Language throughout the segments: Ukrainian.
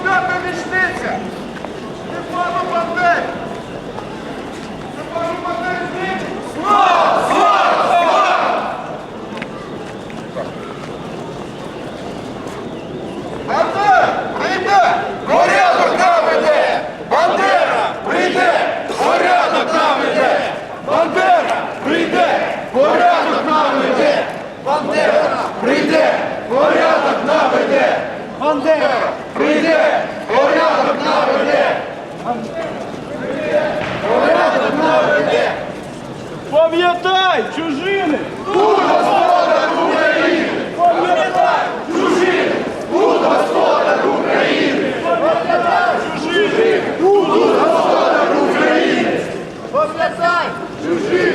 Богдан помічниця! Степану Бандері! Степану Бандері! Слава! Justiça!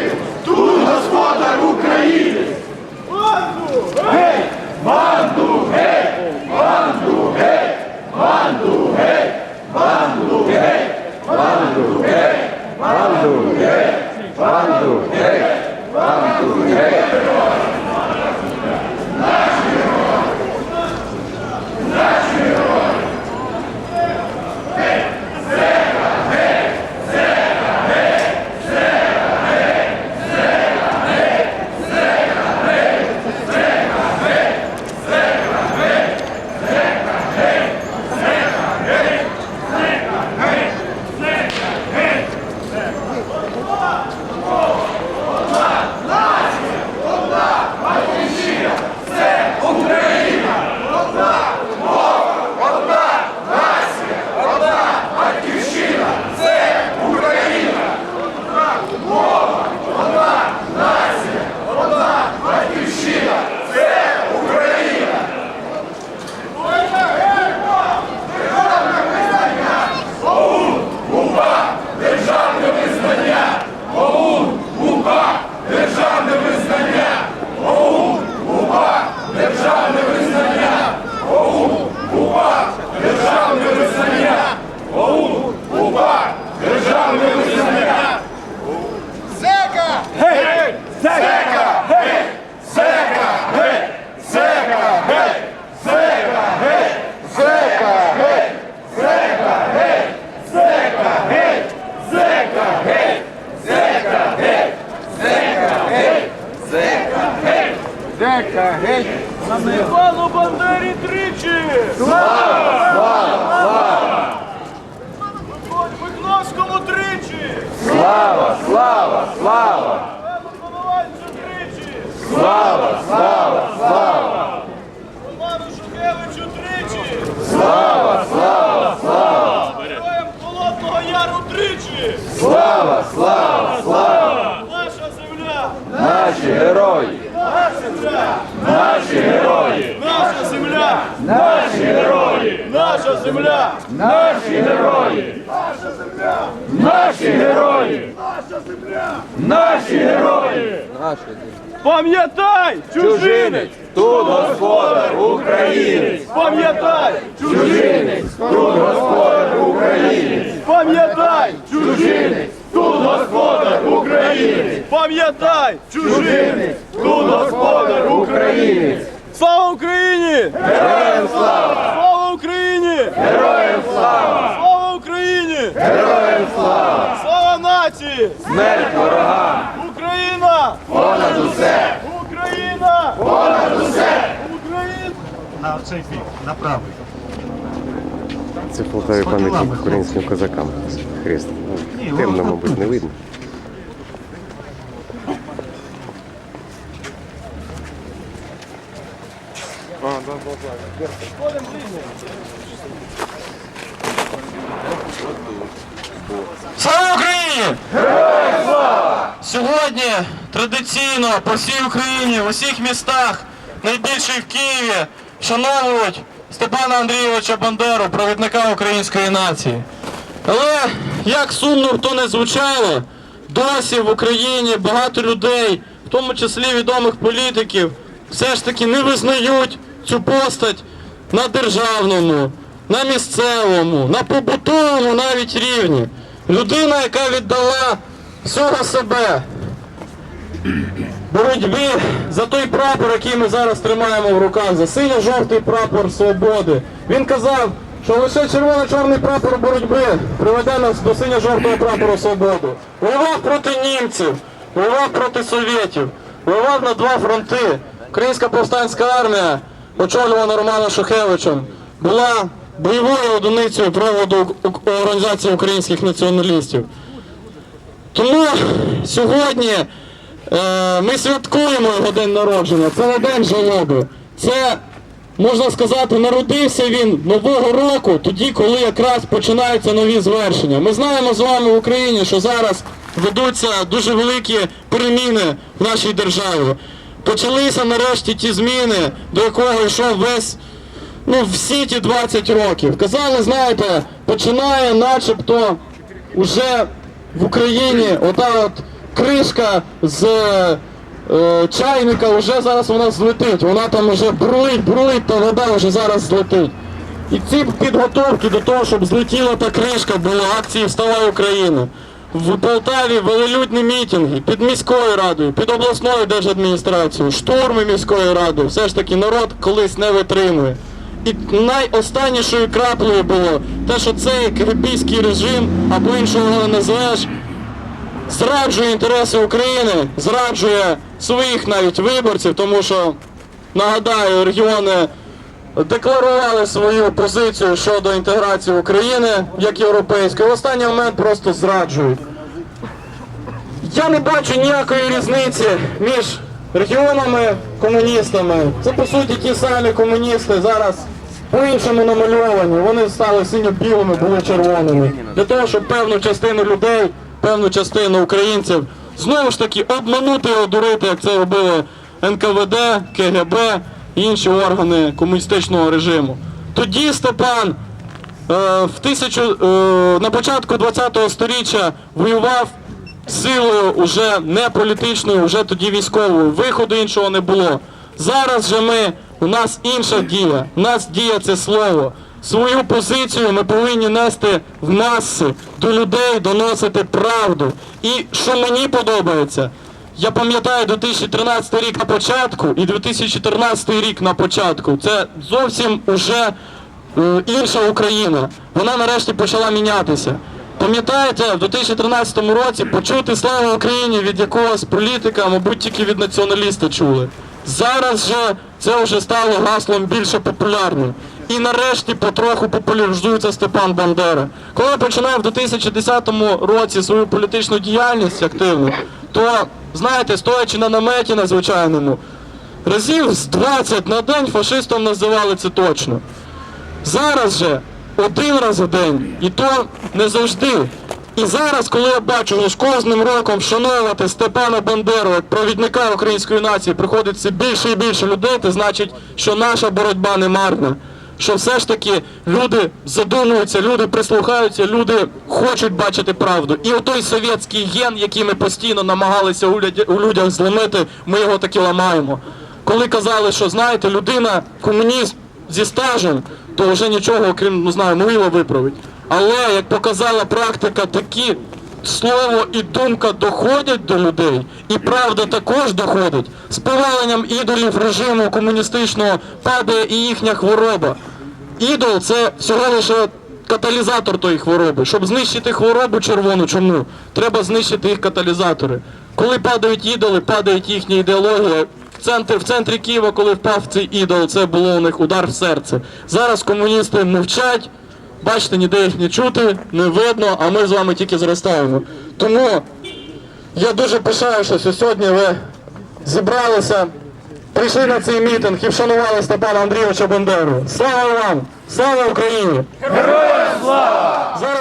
Гей! геть. Гей! Степану Бандері тричі! Слава! Слава! Слава! Викновському тричі! Слава! Слава! Слава! Слава! Слава! Роману Шухевичу тричі! Слава! Слава! Слава! Героям Холодного Яру тричі! Слава! Слава! Слава! Наша земля! Наші герої! Наша земля! Наші герої! Наша земля! Наші герої! Наша земля! Наші герої! Наші герої! Наші герої! Пам'ятай! Чужинець! Тут господар українець! Пам'ятай! Чужинець! Тут господар українець! Пам'ятай! Чужинець! Тут господар українець! Пам'ятай! Чужинець! Тут господар українець! Слава Україні! Героям слава! Слава Україні! Героям слава! Слава Україні! Героям слава! Слава! Смерть ворогам! Україна! Понад усе! Україна! Понад усе! Україна! на цей бік, на правий. Це в Полтаві пам'ятник українським козакам. Хрест. Ну, Темно, мабуть, не видно. Слава Україні! Сьогодні традиційно по всій Україні, в усіх містах, найбільше в Києві, вшановують Степана Андрійовича Бандеру, провідника української нації. Але як сумно в то не звучало, досі в Україні багато людей, в тому числі відомих політиків, все ж таки не визнають цю постать на державному, на місцевому, на побутовому навіть рівні. Людина, яка віддала всього себе боротьбі за той прапор, який ми зараз тримаємо в руках, за синьо-жовтий прапор свободи. Він казав, що лише червоно-чорний прапор боротьби приведе нас до синьо-жовтого прапору свободи. Воював проти німців, воював проти совєтів, воював на два фронти. Українська повстанська армія, очолювана Романом Шухевичем, була бойовою одиницею проводу організації українських націоналістів. Тому сьогодні е, ми святкуємо його день народження. Це не день жалоби. Це, можна сказати, народився він нового року, тоді, коли якраз починаються нові звершення. Ми знаємо з вами в Україні, що зараз ведуться дуже великі переміни в нашій державі. Почалися нарешті ті зміни, до якого йшов весь ну, всі ті 20 років. Казали, знаєте, починає начебто уже в Україні ота от кришка з е, чайника вже зараз вона злетить. Вона там вже бурлить, бурлить, та вода вже зараз злетить. І ці підготовки до того, щоб злетіла та кришка, були акції Вставай Україна. В Полтаві велелюдні мітинги під міською радою, під обласною держадміністрацією, штурми міської ради. Все ж таки народ колись не витримує. І найостаннішою краплею було те, що цей кгбійський режим, або іншого не називаєш, зраджує інтереси України, зраджує своїх навіть виборців, тому що, нагадаю, регіони декларували свою позицію щодо інтеграції України як європейської. В останній момент просто зраджують. Я не бачу ніякої різниці між регіонами комуністами. Це по суті ті самі комуністи зараз по-іншому намальовані. Вони стали синьо-білими, були червоними. Для того, щоб певну частину людей, певну частину українців знову ж таки обманути і одурити, як це робили НКВД, КГБ і інші органи комуністичного режиму. Тоді Степан е, в тисячу, е, на початку 20-го сторіччя воював силою уже не політичною, вже тоді військовою. Виходу іншого не було. Зараз же ми, у нас інша дія. У нас дія це слово. Свою позицію ми повинні нести в маси, до людей доносити правду. І що мені подобається, я пам'ятаю 2013 рік на початку і 2014 рік на початку. Це зовсім уже е, інша Україна. Вона нарешті почала мінятися. Пам'ятаєте, в 2013 році почути слава Україні від якогось політика, мабуть, тільки від націоналіста чули. Зараз же це вже стало гаслом більше популярним. І нарешті потроху популяризується Степан Бандера. Коли я починав в 2010 році свою політичну діяльність активну, то, знаєте, стоячи на наметі на звичайному, разів з 20 на день фашистом називали це точно. Зараз же один раз у день, і то не завжди. І зараз, коли я бачу, що з кожним роком вшановувати Степана Бандеру як провідника української нації приходить все більше і більше людей, це значить, що наша боротьба не марна. Що все ж таки люди задумуються, люди прислухаються, люди хочуть бачити правду. І отой совєтський ген, який ми постійно намагалися у людях зломити, ми його таки ламаємо. Коли казали, що знаєте, людина, комуніст зі стажем, то вже нічого, окрім не знаю, могила виправить. Але як показала практика, такі слово і думка доходять до людей, і правда також доходить. З поваленням ідолів режиму комуністичного падає і їхня хвороба. Ідол це всього лише каталізатор тої хвороби. Щоб знищити хворобу червону, чому? Треба знищити їх каталізатори. Коли падають ідоли, падає їхня ідеологія. В центрі, в центрі Києва, коли впав цей ідол, це було у них удар в серце. Зараз комуністи мовчать, бачите, ніде їх не чути, не видно, а ми з вами тільки зростаємо. Тому я дуже пишаю, що сьогодні ви зібралися, прийшли на цей мітинг і вшанували Степана Андрійовича Бандеру. Слава вам! Слава Україні! Героям слава!